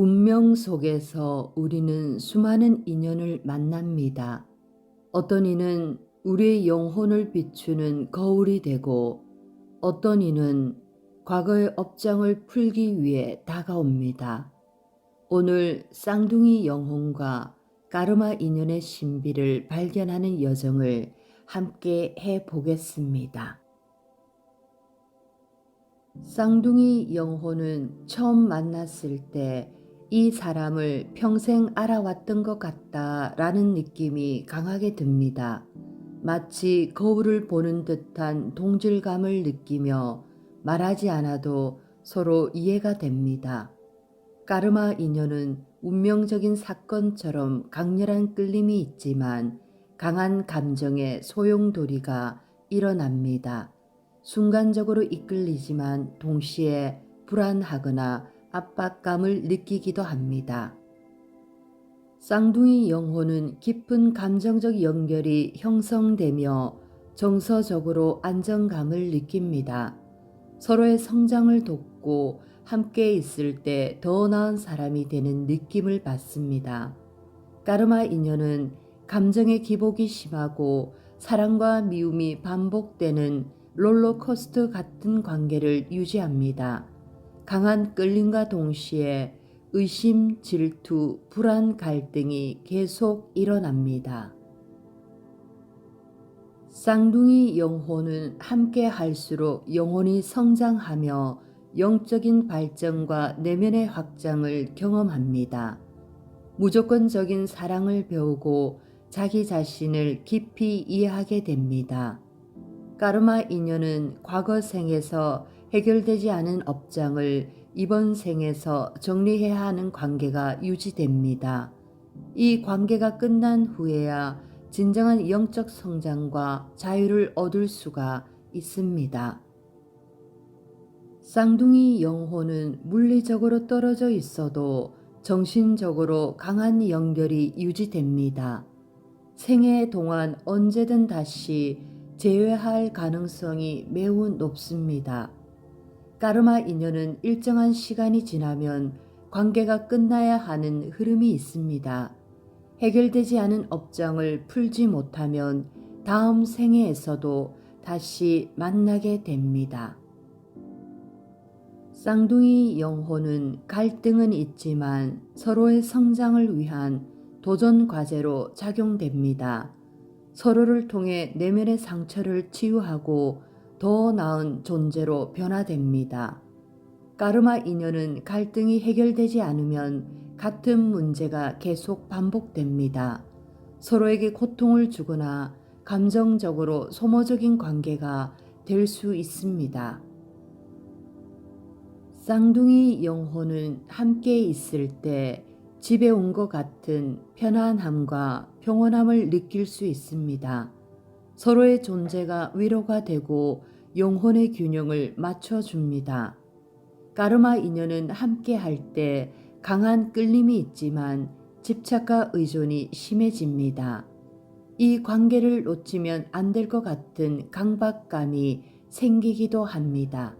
운명 속에서 우리는 수많은 인연을 만납니다. 어떤 이는 우리의 영혼을 비추는 거울이 되고 어떤 이는 과거의 업장을 풀기 위해 다가옵니다. 오늘 쌍둥이 영혼과 까르마 인연의 신비를 발견하는 여정을 함께 해 보겠습니다. 쌍둥이 영혼은 처음 만났을 때 이 사람을 평생 알아왔던 것 같다라는 느낌이 강하게 듭니다. 마치 거울을 보는 듯한 동질감을 느끼며 말하지 않아도 서로 이해가 됩니다. 까르마 인연은 운명적인 사건처럼 강렬한 끌림이 있지만 강한 감정의 소용돌이가 일어납니다. 순간적으로 이끌리지만 동시에 불안하거나 압박감을 느끼기도 합니다. 쌍둥이 영혼은 깊은 감정적 연결이 형성되며 정서적으로 안정감을 느낍니다. 서로의 성장을 돕고 함께 있을 때 더 나은 사람이 되는 느낌을 받습니다. 까르마 인연은 감정의 기복이 심하고 사랑과 미움이 반복되는 롤러코스터 같은 관계를 유지합니다. 강한 끌림과 동시에 의심, 질투, 불안, 갈등이 계속 일어납니다. 쌍둥이 영혼은 함께 할수록 영혼이 성장하며 영적인 발전과 내면의 확장을 경험합니다. 무조건적인 사랑을 배우고 자기 자신을 깊이 이해하게 됩니다. 까르마 인연은 과거 생에서 해결되지 않은 업장을 이번 생에서 정리해야 하는 관계가 유지됩니다. 이 관계가 끝난 후에야 진정한 영적 성장과 자유를 얻을 수가 있습니다. 쌍둥이 영혼은 물리적으로 떨어져 있어도 정신적으로 강한 연결이 유지됩니다. 생애 동안 언제든 다시 재회할 가능성이 매우 높습니다. 까르마 인연은 일정한 시간이 지나면 관계가 끝나야 하는 흐름이 있습니다. 해결되지 않은 업장을 풀지 못하면 다음 생애에서도 다시 만나게 됩니다. 쌍둥이 영혼은 갈등은 있지만 서로의 성장을 위한 도전 과제로 작용됩니다. 서로를 통해 내면의 상처를 치유하고 더 나은 존재로 변화됩니다. 까르마 인연은 갈등이 해결되지 않으면 같은 문제가 계속 반복됩니다. 서로에게 고통을 주거나 감정적으로 소모적인 관계가 될 수 있습니다. 쌍둥이 영혼은 함께 있을 때 집에 온 것 같은 편안함과 평온함을 느낄 수 있습니다. 서로의 존재가 위로가 되고 영혼의 균형을 맞춰줍니다. 까르마 인연은 함께 할 때 강한 끌림이 있지만 집착과 의존이 심해집니다. 이 관계를 놓치면 안 될 것 같은 강박감이 생기기도 합니다.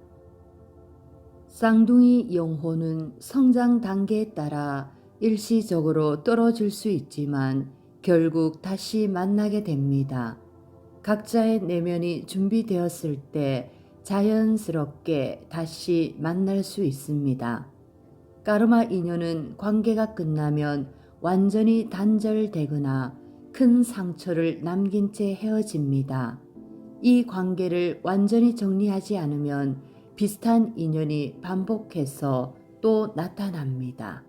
쌍둥이 영혼은 성장 단계에 따라 일시적으로 떨어질 수 있지만 결국 다시 만나게 됩니다. 각자의 내면이 준비되었을 때 자연스럽게 다시 만날 수 있습니다. 까르마 인연은 관계가 끝나면 완전히 단절되거나 큰 상처를 남긴 채 헤어집니다. 이 관계를 완전히 정리하지 않으면 비슷한 인연이 반복해서 또 나타납니다.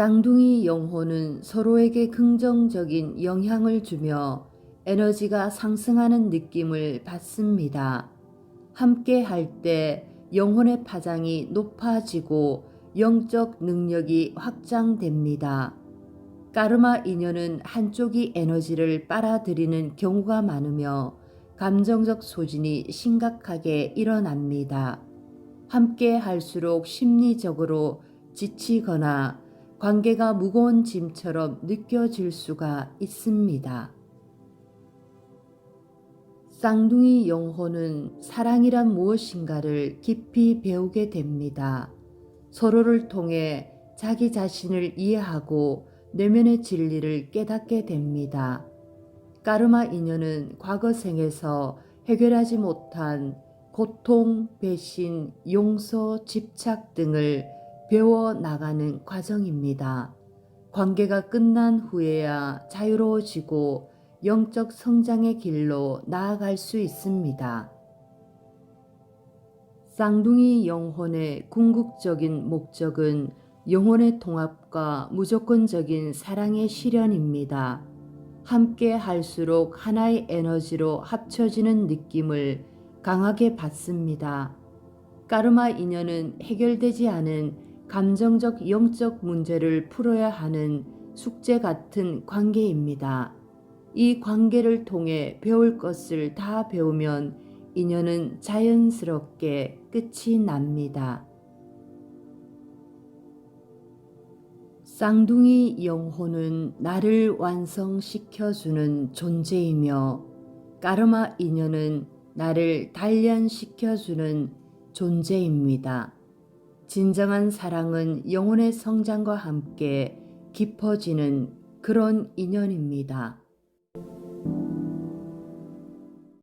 쌍둥이 영혼은 서로에게 긍정적인 영향을 주며 에너지가 상승하는 느낌을 받습니다. 함께 할 때 영혼의 파장이 높아지고 영적 능력이 확장됩니다. 까르마 인연은 한쪽이 에너지를 빨아들이는 경우가 많으며 감정적 소진이 심각하게 일어납니다. 함께 할수록 심리적으로 지치거나 관계가 무거운 짐처럼 느껴질 수가 있습니다. 쌍둥이 영혼은 사랑이란 무엇인가를 깊이 배우게 됩니다. 서로를 통해 자기 자신을 이해하고 내면의 진리를 깨닫게 됩니다. 까르마 인연은 과거 생에서 해결하지 못한 고통, 배신, 용서, 집착 등을 배워 나가는 과정입니다. 관계가 끝난 후에야 자유로워지고 영적 성장의 길로 나아갈 수 있습니다. 쌍둥이 영혼의 궁극적인 목적은 영혼의 통합과 무조건적인 사랑의 실현입니다. 함께 할수록 하나의 에너지로 합쳐지는 느낌을 강하게 받습니다. 까르마 인연은 해결되지 않은 감정적 영적 문제를 풀어야 하는 숙제 같은 관계입니다. 이 관계를 통해 배울 것을 다 배우면 인연은 자연스럽게 끝이 납니다. 쌍둥이 영혼은 나를 완성시켜주는 존재이며 까르마 인연은 나를 단련시켜주는 존재입니다. 진정한 사랑은 영혼의 성장과 함께 깊어지는 그런 인연입니다.